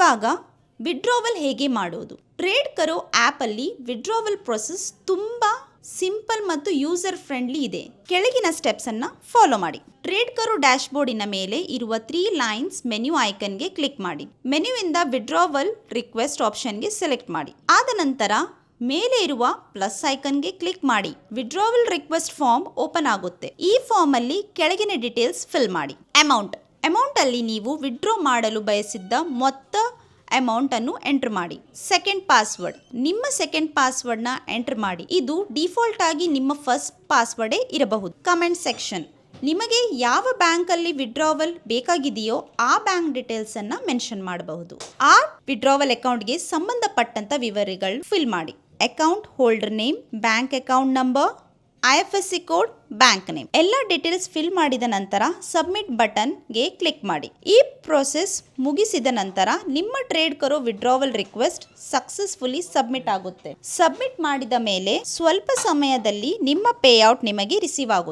ಇವಾಗ ವಿಡ್ರಾವಲ್ ಹೇಗೆ ಮಾಡೋದು? ಟ್ರೇಡ್ ಕರೋ ಆ್ಯಪಲ್ಲಿ ವಿಡ್ರಾವಲ್ ಪ್ರೊಸೆಸ್ ತುಂಬ ಸಿಂಪಲ್ ಮತ್ತು ಯೂಸರ್ ಫ್ರೆಂಡ್ಲಿ ಇದೆ. ಕೆಳಗಿನ ಸ್ಟೆಪ್ಸ್ ಅನ್ನ ಫಾಲೋ ಮಾಡಿ. ಟ್ರೇಡ್ ಕರೋ ಡ್ಯಾಶ್ಬೋರ್ಡಿನ ಮೇಲೆ ಇರುವ ತ್ರೀ ಲೈನ್ಸ್ ಮೆನ್ಯೂ ಐಕನ್ಗೆ ಕ್ಲಿಕ್ ಮಾಡಿ. ಮೆನ್ಯೂವಿಂದ ವಿಡ್ರಾವಲ್ ರಿಕ್ವೆಸ್ಟ್ ಆಪ್ಷನ್ಗೆ ಸೆಲೆಕ್ಟ್ ಮಾಡಿ. ಆದ ನಂತರ ಮೇಲೆ ಇರುವ ಪ್ಲಸ್ ಐಕನ್ಗೆ ಕ್ಲಿಕ್ ಮಾಡಿ. ವಿಡ್ರಾವಲ್ ರಿಕ್ವೆಸ್ಟ್ ಫಾರ್ಮ್ ಓಪನ್ ಆಗುತ್ತೆ. ಈ ಫಾರ್ಮ್ ಅಲ್ಲಿ ಕೆಳಗಿನ ಡೀಟೇಲ್ಸ್ ಫಿಲ್ ಮಾಡಿ. ಅಮೌಂಟ್ ಅಮೌಂಟ್ ಅಲ್ಲಿ ನೀವು ವಿಡ್ರಾ ಮಾಡಲು ಬಯಸಿದ್ದ ಮೊತ್ತ ಅಮೌಂಟನ್ನು ಎಂಟ್ರ್ ಮಾಡಿ. ಸೆಕೆಂಡ್ ಪಾಸ್ವರ್ಡ್ ನಿಮ್ಮ ಸೆಕೆಂಡ್ ಪಾಸ್ವರ್ಡ್ನ ಎಂಟ್ರ್ ಮಾಡಿ. ಇದು ಡಿಫಾಲ್ಟ್ ಆಗಿ ನಿಮ್ಮ ಫಸ್ಟ್ ಪಾಸ್ವರ್ಡೇ ಇರಬಹುದು. ಕಮೆಂಟ್ ಸೆಕ್ಷನ್ ನಿಮಗೆ ಯಾವ ಬ್ಯಾಂಕಲ್ಲಿ ವಿಡ್ರಾವಲ್ ಬೇಕಾಗಿದೆಯೋ ಆ ಬ್ಯಾಂಕ್ ಡೀಟೇಲ್ಸನ್ನು ಮೆನ್ಷನ್ ಮಾಡಬಹುದು. ಆ ವಿಡ್ರಾವಲ್ ಅಕೌಂಟ್ಗೆ ಸಂಬಂಧಪಟ್ಟಂಥ ವಿವರಗಳು ಫಿಲ್ ಮಾಡಿ. Account holder name bank account number I code bank name. ಎಲ್ಲ ಡೀಟೇಲ್ಸ್ ಫಿಲ್ ಮಾಡಿದ ನಂತರ ಸಬ್ಮಿಟ್ ಬಟನ್ಗೆ ಕ್ಲಿಕ್ ಮಾಡಿ. ಈ ಪ್ರೋಸೆಸ್ ಮುಗಿಸಿದ ನಂತರ ನಿಮ್ಮ trade Karo withdrawal request successfully submit ಆಗುತ್ತೆ. ಸಬ್ಮಿಟ್ ಮಾಡಿದ ಮೇಲೆ ಸ್ವಲ್ಪ ಸಮಯದಲ್ಲಿ ನಿಮ್ಮ ಪೇಔಟ್ ನಿಮಗೆ ರಿಸೀವ್ ಆಗುತ್ತೆ